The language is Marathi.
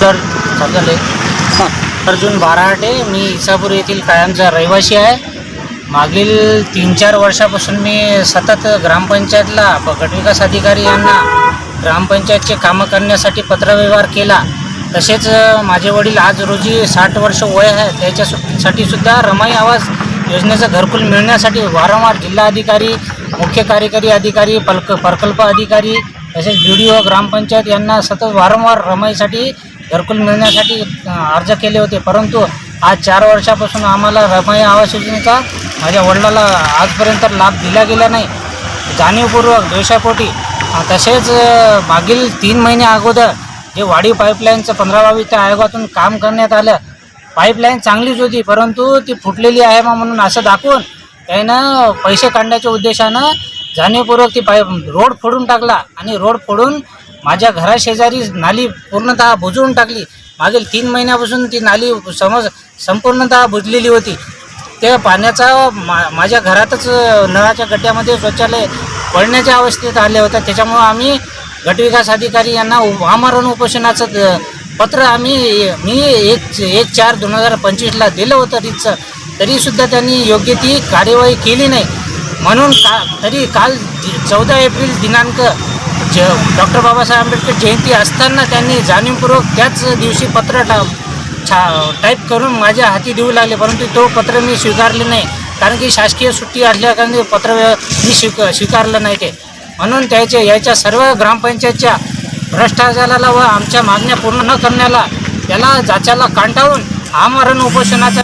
तर हां. अर्जुन बाराटे मी इसापूर येथील कायमचा रहिवासी आहे. मागील तीन चार वर्षापासून मी सतत ग्रामपंचायतला गटविकास अधिकारी यांना ग्रामपंचायतचे कामं करण्यासाठी पत्रव्यवहार केला. तसेच माझे वडील आज रोजी साठ वर्ष वय आहे. त्याच्यासाठी सुद्धा रमाई आवास योजनेचं घरकुल मिळण्यासाठी वारंवार जिल्हा अधिकारी मुख्य कार्यकारी अधिकारी प्रक प्रकल्प अधिकारी तसेच बी डी ओ ग्रामपंचायत यांना सतत वारंवार रमाईसाठी घरकुल मिळण्यासाठी अर्ज केले होते. परंतु आज चार वर्षापासून आम्हाला रमाई आवास योजनेचा माझ्या वडिलाला आजपर्यंत लाभ दिला गेला नाही. जाणीवपूर्वक द्वेषापोटी तसेच मागील तीन महिने अगोदर जे वाढीव पाईपलाईनचं पंधरा बावीसच्या आयोगातून काम करण्यात आलं पाईपलाईन चांगलीच होती परंतु ती फुटलेली आहे मग म्हणून असं दाखवून त्यानं पैसे काढण्याच्या उद्देशानं जाणीवपूर्वक ती पाय रोड फोडून टाकला आणि रोड फोडून माझ्या घराशेजारी नाली पूर्णतः बुजवून टाकली. मागील तीन महिन्यापासून ती नाली समज संपूर्णतः बुजलेली होती. त्या पाण्याचा मा माझ्या घरातच नळाच्या गड्ड्यामध्ये शौचालय पडण्याच्या अवस्थेत आले होत्या त्याच्यामुळं आम्ही गटविकास अधिकारी यांना आमरण उपोषणाचं पत्र आम्ही मी एक एक चार दोन हजार पंचवीसला दिलं होतं रितचं तरीसुद्धा त्यांनी योग्य ती कार्यवाही केली नाही. म्हणून का तरी काल चौदा एप्रिल दिनांक ज डॉक्टर बाबासाहेब आंबेडकर जयंती असताना त्यांनी जाणीवपूर्वक त्याच दिवशी पत्र टा छा टाईप करून माझ्या हाती देऊ लागले परंतु तो पत्र मी स्वीकारले नाही. कारण की शासकीय सुट्टी असल्याकारणे पत्र मी स्वीक स्वीकारलं नाही ते. म्हणून त्याचे याच्या सर्व ग्रामपंचायतच्या भ्रष्टाचाराला व आमच्या मागण्या पूर्ण न करण्याला त्याला जाच्याला कांटाळून आमरण उपोषणाचा